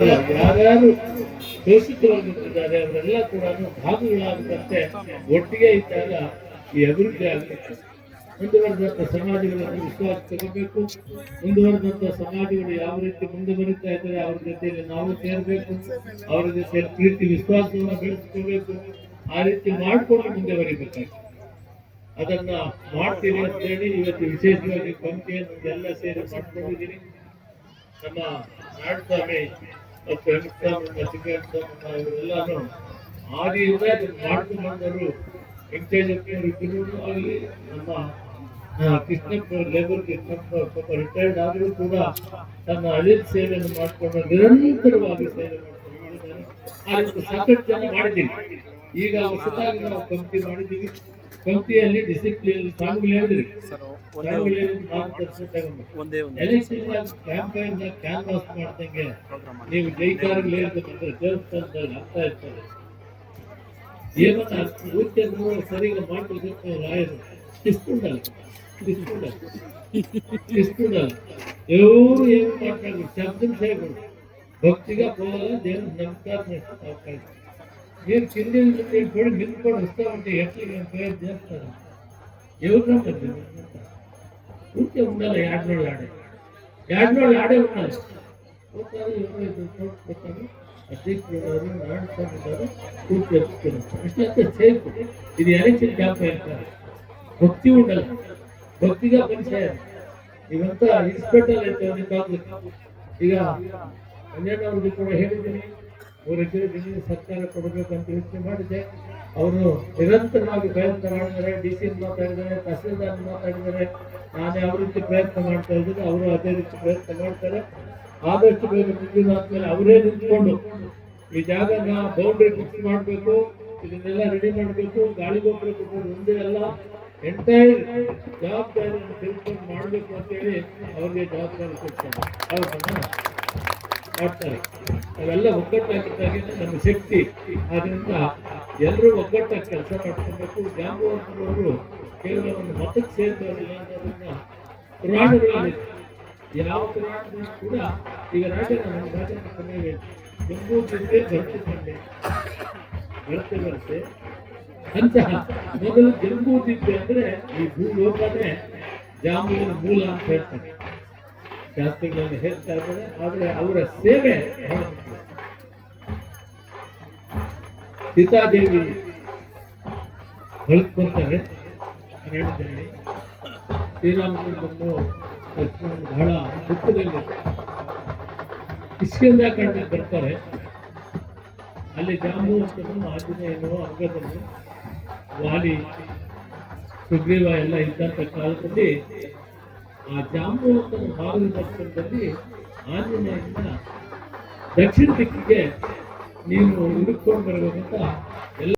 ಯಾರ್ಯಾರು ಶೋಷಿತರಾಗಿದ್ದಾರೆ ಅವರೆಲ್ಲ ಕೂಡ ಭಾಗಗಳಾಗದಂತೆ ಒಟ್ಟಿಗೆ ಇದ್ದಾಗ ಈ ಅಭಿವೃದ್ಧಿ ಆಗಬೇಕು ಮುಂದುವರೆದಂತ ಸಮಾಜಗಳನ್ನು ವಿಶ್ವಾಸ ತಗೋಬೇಕು. ಮುಂದುವರೆದಂಥ ಸಮಾಜಗಳು ಯಾವ ರೀತಿ ಮುಂದೆ ಬರುತ್ತಾ ಇದ್ದಾರೆ, ಅವ್ರ ಜೊತೆಯಲ್ಲಿ ನಾವು ಸೇರಬೇಕು. ಅವ್ರ ಜೊತೆ ಪ್ರೀತಿ, ವಿಶ್ವಾಸವನ್ನು ಬೆಳೆಸ್ಕೋಬೇಕು. ಆ ರೀತಿ ಮಾಡಿಕೊಂಡು ಮುಂದೆ ಬರೀಬೇಕಾಗ್ತದೆ ಅದನ್ನ ಮಾಡ್ತೀವಿ ಅಂತ ಹೇಳಿ ಇವತ್ತು ವಿಶೇಷವಾಗಿ ಪಂಕ್ತಿಯನ್ನು ಎಲ್ಲ ಸೇರಿ ಮಾಡ್ಕೊಂಡಿದ್ದೀನಿ ನಮ್ಮ ನಾಡಸ್ವಾಮಿ ಇವರೆಲ್ಲಾನು ಆದಿಯಿಂದ ಮಾಡ್ಕೊಂಡು ಇಬ್ಬರು ಆಗಲಿ ನಮ್ಮ ಕೃಷ್ಣಪ್ಪ ಲೇಬರ್ ಕೃಷ್ಣಪ್ಪ ಪಾಪ ರಿಟೈರ್ಡ್ ಆದರೂ ಕೂಡ ತನ್ನ ಅಳಿದ ಸೇವೆಯನ್ನು ಮಾಡಿಕೊಂಡು ನಿರಂತರವಾಗಿ ಸೇವೆ ಮಾಡ್ಕೊಂಡು ಅದಕ್ಕೆ ಸಾಕಷ್ಟು ಜನ ಮಾಡಿದ್ದೀವಿ ಈಗ ಹೊಸದಾಗಿ ನಾವು ಕಂಪ್ನಿ ಮಾಡಿದ್ದೀವಿ ಕಂಪ್ನಿಯಲ್ಲಿ ಡಿಸಿಪ್ಲಿನ್ ಸ್ವಾಮಿಗಳು ಹೇಳಿದ್ರಿ ಸ್ವಾಮಿಗಳು ಹೇಳಿದ್ರು ಮಾರ್ಗದರ್ಶನ ತಗೊಂಡು ಒಂದೇ ಒಂದು ಎಲೆಕ್ಷನ್ ಕ್ಯಾಂಪೈನ್ ಕ್ಯಾನ್ವಾಸ್ ಮಾಡ್ದಂಗೆ ನೀವು ಜೈಕಾರಗಳು ಹೇಳ್ಬೇಕಂದ್ರೆ ದೇವಸ್ಥಾನದಲ್ಲಿ ಆಗ್ತಾ ಇರ್ತಾರೆ ಏನನ್ನ ಊರ್ಜನ್ನು ಸರಿಗ ಮಾಡ್ಕೊಳ್ಬೇಕು ರಾಯರು ಇಸ್ಕೊಂಡಲ್ಲ ಇಸ್ಕೊಂಡಲ್ಲ ಇಸ್ಕೊಂಡಲ್ಲ ఎవరు ఏం మాట్లాడరు శబ్దం చేయకూడదు భక్తిగా పోవాలా దేవుని నమస్కారం చేసుకోవాలి మీరు చెల్లింది నేను చూడు మీకు కూడా వస్తామంటే ఎట్లా నేను పేరు చేస్తాను ఎవరు ఉంటే ఉండాలి యాడ్నోళ్ళు ఆడే. యాడ్నోళ్ళు ఆడే ఉండాలి. పోతారు ఎవరైతే పోతారు అధ్యక్షుడు నాడుకుంటారు పూర్తి తెచ్చుకుంటారు అట్లంతా సేపు. ఇది ఎలక్షన్ క్యాంపెయిన్ కాదు. భక్తి ఉండాలి. భక్తిగా పనిచేయాలి. ఇవంతా ఇన్స్పెక్టర్ అయితే కాదు. ఇక కన్యాకుమారికి కూడా ఏమిటి ಎಕರೆ ಜಮೀನು ಸರ್ಕಾರ ಕೊಡಬೇಕಂತ ಯೋಚನೆ ಮಾಡಿದೆ. ಅವರು ನಿರಂತರವಾಗಿ ಪ್ರಯತ್ನ ಮಾಡಿದ್ದಾರೆ ಡಿ ಸಿ ಮಾತಾಡಿದ್ದಾರೆ, ತಹಸೀಲ್ದಾರ್ ಮಾತಾಡಿದ್ದಾರೆ. ನಾನೇ ಯಾವ ರೀತಿ ಪ್ರಯತ್ನ ಮಾಡ್ತಾ ಇದ್ದೀನಿ, ಅವರು ಅದೇ ರೀತಿ ಪ್ರಯತ್ನ ಮಾಡ್ತಾರೆ. ಆದಷ್ಟು ಬೇಗ ಮುಂದಿನ ಆದ್ಮೇಲೆ ಅವರೇ ನಿಂತ್ಕೊಂಡು ಈ ಜಾಗನ ಬೌಂಡ್ರಿ ಫಿಕ್ಸ್ ಮಾಡಬೇಕು, ಇದನ್ನೆಲ್ಲ ರೆಡಿ ಮಾಡಬೇಕು, ಗಾಳಿ ಗೊಬ್ಬರ ಕೊಟ್ಟರು ಮುಂದೆ ಅಲ್ಲ ಎಂಟೈರ್ ಜವಾಬ್ದಾರಿಯನ್ನು ತಿಳ್ಕೊಂಡು ಮಾಡಬೇಕು ಅಂತೇಳಿ ಅವ್ರಿಗೆ ಜವಾಬ್ದಾರಿ ಕೊಡ್ತಾರೆ. ಮಾಡ್ತಾರೆ. ಅವೆಲ್ಲ ಒಗ್ಗಟ್ಟಾಗಿದ್ದಾಗೆ ನಮ್ಮ ಶಕ್ತಿ. ಆದ್ದರಿಂದ ಎಲ್ಲರೂ ಒಗ್ಗಟ್ಟಾಗಿ ಕೆಲಸ ಮಾಡ್ಕೊಬೇಕು. ಜಾಂಬವಂತರವರು ಕೇವಲ ಒಂದು ಮತಕ್ಕೆ ಸೇರಿದವರಿಲ್ಲ ಅನ್ನೋದನ್ನ ಪುರಾಣಗಳಲ್ಲಿ ಯಾವ ಪುರಾಣದಲ್ಲಿ ಕೂಡ ಈಗ ರಾಜ ನಮ್ಮ ರಾಜನ ಕೊನೆಗೆ ಜಂಬೂದಿದ್ದೆ ಭರತ ಬಂದೆ ಬರುತ್ತೆ ಬರುತ್ತೆ ಅಂತಹ ಮೊದಲು ಜಂಬೂದಿದ್ದೆ ಅಂದ್ರೆ ಈ ಭೂಲೋಕನೇ ಜಾಂಬುವಿನ ಮೂಲ ಅಂತ ಹೇಳ್ತಾರೆ. ಶಾಸ್ತ್ರಿಗಳನ್ನು ಹೇಳ್ತಾ ಇದ್ದಾರೆ. ಆದರೆ ಅವರ ಸೇವೆ. ಸೀತಾದೇವಿ ಹೇಳ್ಕೊಂತಾರೆ ಹೇಳಿದ್ದೇನೆ ಶ್ರೀರಾಮಚಂದ್ರನು ಲಕ್ಷ್ಮಣ ಬಹಳ ದುಃಖದಲ್ಲಿ ಇಸ್ಕಿಂದ ಕಂಡು ಬರ್ತಾರೆ. ಅಲ್ಲಿ ಜಾಂಬುವಂತನು ಆಂಜನೇಯನು ಅಂಗದನು ವಾಲಿ ಸುಗ್ರೀವ ಎಲ್ಲ ಇದ್ದಂಥ ಕಾಲದಲ್ಲಿ ಆ ಜಾಂಬುವಂತನ ದರ್ಶನದಲ್ಲಿ ಆಂಜನೇಯನ ದಕ್ಷಿಣ ದಿಕ್ಕಿಗೆ ನೀನು ಹುಡುಕೊಂಡು ಬರಬೇಕಂತ